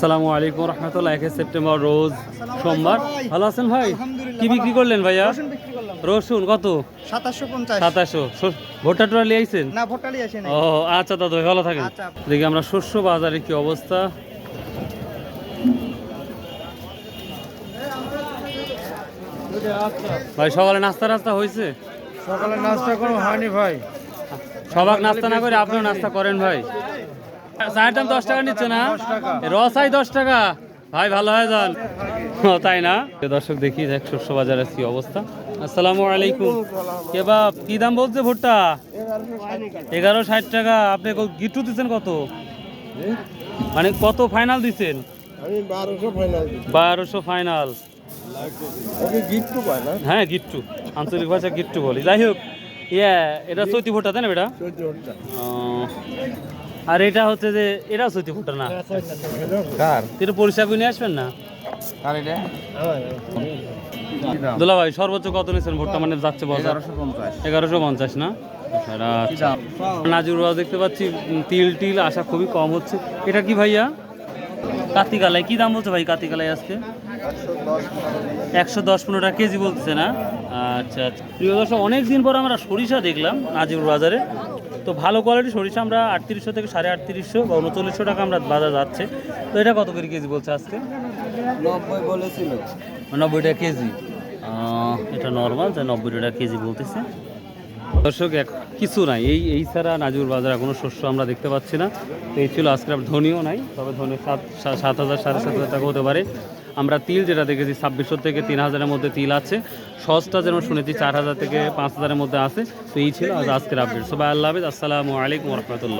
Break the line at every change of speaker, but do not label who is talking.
আসসালামু আলাইকুম রহমতুল্লাহ একে সেপ্টেম্বর রোজ সোমবার। ভালো আছেন ভাই? কি বিক্রি করলেন ভাইয়া? রসুন কত?
সাতাশশো
সাতাশো ভোটার টোটা লিয়ে আইছেন?
না
ও আচ্ছা দাদা ভালো থাকেন।
আচ্ছা।
দেখি আমরা শস্য বাজারে কি অবস্থা। ভাই সকালে নাস্তা রাস্তা হয়েছে?
সকালে নাস্তা কোনো হয়নি ভাই।
সবাক নাস্তা না করে আপনিও নাস্তা করেন ভাই। চায়ের দাম দশ টাকা নিচ্ছে না? রসাই দশ টাকা? ভাই ভালো হয়ে যান। তাই না? দর্শক দেখি দেখ শস্য বাজারের কি অবস্থা। আসসালামু আলাইকুম। কেবাব কি দাম বলছে ভুট্টা? এগারো ষাট টাকা। আপনি গিট্টু দিচ্ছেন কত? মানে কত ফাইনাল দিচ্ছেন?
বারোশো ফাইনাল
হ্যাঁ গিট্টু। আঞ্চলিক ভাষা গিট্টু বলি। যাই হোক ইয়ে এটা চৈতি ভুট্টা তাই না বেটা? আর এটা হচ্ছে যে এটা সত্যি ফুটা না।
কার?
এটা পরিষ্কার করে নিয়ে আসবেন না?
কার এটা?
দোলা ভাই সর্বোচ্চ কত নিয়েছেন ভোটটা? মানে যাচ্ছে বাজার।
এগারোশো পঞ্চাশ।
না? আচ্ছা নাজুর বাজার দেখতে পাচ্ছি তিল টিল আসা খুবই কম হচ্ছে। এটা কি ভাইয়া? কাতিকালাই। কি দাম বলছে ভাই কাতিকালাই আজকে? একশো দশ পনেরো টাকা কেজি বলছে না? আচ্ছা আচ্ছা। প্রিয় দর্শক অনেক দিন পর আমরা সরিষা দেখলাম নাজির বাজারে। তো ভালো কোয়ালিটি সরিষা আমরা আটত্রিশশো থেকে সাড়ে আটত্রিশশো বা উনচল্লিশশো টাকা আমরা বাজার যাচ্ছে। তো এটা কত করে কেজি বলছে আজকে?
নব্বই বলেছিল।
নব্বই টাকা কেজি এটা নর্মাল যে নব্বই টাকা কেজি বলতেছে। দর্শক, এক কিছু নাই। এই এই ছাড়া নাজুর বাজারে কোনো শস্য আমরা দেখতে পাচ্ছি না। তো এই ছিল আজকে ধনীও নাই, তবে ধনী সাত সাত হাজার, সাড়ে সাত হাজার টাকা হতে পারে। আমরা তিল যেটা দেখেছি, ছাব্বিশশো থেকে তিন হাজারের মধ্যে তিল আছে। সসটা যেন শুনেছি, চার হাজার থেকে পাঁচ হাজারের মধ্যে আছে। তো এই ছিল আজ আজকের আপডেট সবাই আল্লাহ হাফিজ। আসসালামু আলাইকুম রহমতুল্লাহ।